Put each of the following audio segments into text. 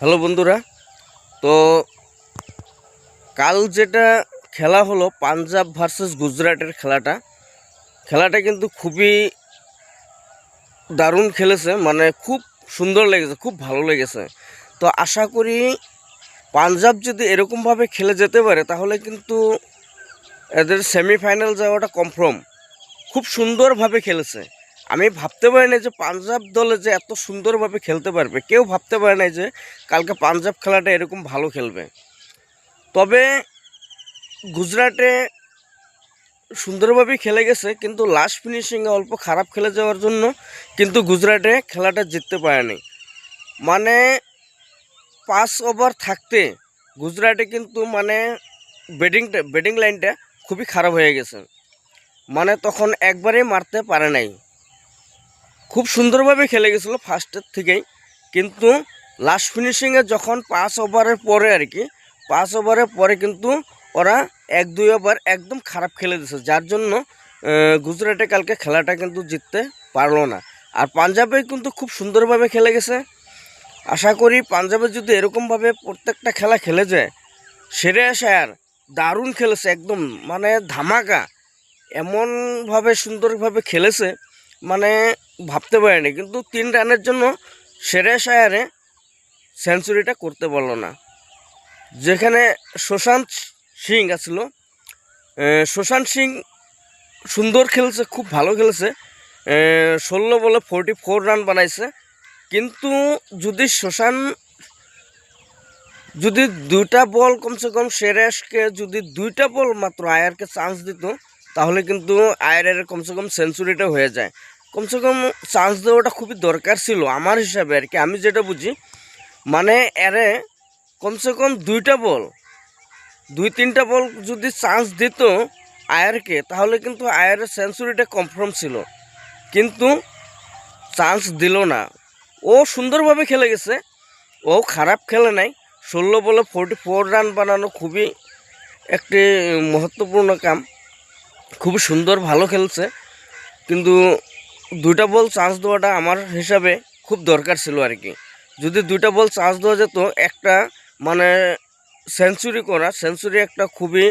Hello বন্ধুরা, তো কাল যেটা খেলা হলো পাঞ্জাব ভার্সেস গুজরাটের খেলাটা খেলাটা কিন্তু খুবই দারুণ খেলেছে মানে খুব সুন্দর লেগেছে, খুব ভালো লেগেছে। তো আশা করি পাঞ্জাব যদি এরকমভাবে খেলে যেতে পারে, তাহলে কিন্তু এদের সেমিফাইনাল যাওয়াটা কনফার্ম খুব সুন্দরভাবে খেলেছে। আমি ভাবতে পারি না যে পাঞ্জাব দলে যে এত সুন্দরভাবে খেলতে পারবে। কেউ ভাবতে পারে না যে কালকে পাঞ্জাব খেলাটা এরকম ভালো খেলবে। তবে গুজরাটে সুন্দরভাবেই খেলে গেছে, কিন্তু লাস্ট ফিনিশিংয়ে অল্প খারাপ খেলে যাওয়ার জন্য কিন্তু গুজরাটে খেলাটা জিততে পারেনি। মানে পাঁচ ওভার থাকতে গুজরাটে কিন্তু মানে ব্যাটিংটা ব্যাটিং লাইনটা খুবই খারাপ হয়ে গেছে। মানে তখন একবারেই মারতে পারে নাই। খুব সুন্দরভাবে খেলে গেছিল ফার্স্টের থেকেই। কিন্তু লাস্ট ফিনিশিংয়ে যখন পাঁচ ওভারের পরে আর কি পাঁচ ওভারের পরে কিন্তু ওরা এক দুই ওভার একদম খারাপ খেলে দিয়েছে। যার জন্য গুজরাটে কালকে খেলাটা কিন্তু জিততে পারল না। আর পাঞ্জাবে কিন্তু খুব সুন্দরভাবে খেলে গেছে। আশা করি পাঞ্জাবে যদি এরকমভাবে প্রত্যেকটা খেলা খেলে যায়, সেরে আর দারুণ খেলেছে একদম মানে ধামাকা। এমনভাবে সুন্দরভাবে খেলেছে মানে ভাবতে পারিনি, কিন্তু তিন রানের জন্য সেরে আয়ারে সেঞ্চুরিটা করতে পারল না। যেখানে সুশান্ত সিং আছিল সুশান্ত সিং সুন্দর খেলছে, খুব ভালো খেলছে ষোলো বলে ফোরটি ফোর রান বানাইছে, কিন্তু যদি সুশান্ত, যদি দুইটা বল কমসে কম সেরেশকে যদি দুইটা বল মাত্র আয়ারকে চান্স দিত, তাহলে কিন্তু আয়ারের কমসে কম সেঞ্চুরিটা হয়ে যায়। কমসে কম চান্স দেওয়াটা খুবই দরকার ছিল আমার হিসাবে আর কি। আমি যেটা বুঝি মানে এরে কমসে কম দুইটা বল, দুই তিনটা বল যদি চান্স দিত আয়ারকে, তাহলে কিন্তু আয়ারের সেঞ্চুরিটা কনফার্ম ছিল। কিন্তু চান্স দিল না। ও সুন্দরভাবে খেলে গেছে, ও খারাপ খেলে নাই। ষোলো বলে ফোরটি ফোর রান বানানো খুবই একটি মহত্বপূর্ণ কাম। খুবই সুন্দর, ভালো খেলছে। কিন্তু দুইটা বল চান্স দেওয়াটা আমার হিসাবে খুব দরকার ছিল আর কি। যদি দুইটা বল চান্স দেওয়া যেত, একটা মানে সেঞ্চুরি করা সেঞ্চুরি একটা খুবই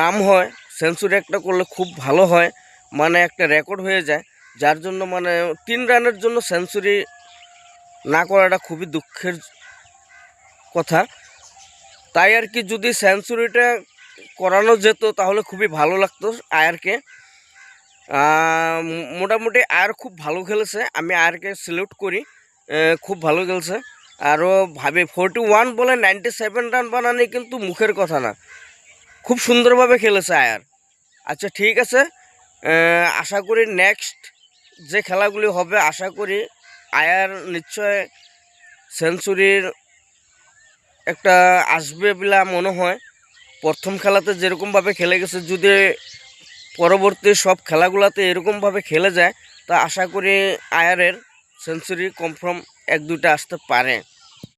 নাম হয় সেঞ্চুরি একটা করলে খুব ভালো হয় মানে একটা রেকর্ড হয়ে যায়, যার জন্য মানে তিন রানের জন্য সেঞ্চুরি না করাটা খুবই দুঃখের কথা। তাই আর কি যদি সেঞ্চুরিটা করানো যেত, তাহলে খুবই ভালো লাগতো আয়ারকে। মোটামুটি আয়ার খুব ভালো খেলেছে। আমি আয়ারকে সিলেক্ট করি খুব ভালো খেলছে। আরও ভাবে ফোরটি ওয়ান বলে নাইনটি সেভেন রান বানানি কিন্তু মুখের কথা না। খুব সুন্দরভাবে খেলেছে আয়ার। আচ্ছা ঠিক আছে। আশা করি নেক্সট যে খেলাগুলি হবে, আশা করি আয়ার নিশ্চয় সেঞ্চুরির একটা আসবে বলে মনে হয়। প্রথম খেলাতে যেরকমভাবে খেলে গেছে, যদি পরবর্তী সব খেলাগুলোতে এরকমভাবে খেলে যায়, তা আশা করি আয়ারের সেঞ্চুরি কনফার্ম এক দুটা আসতে পারে।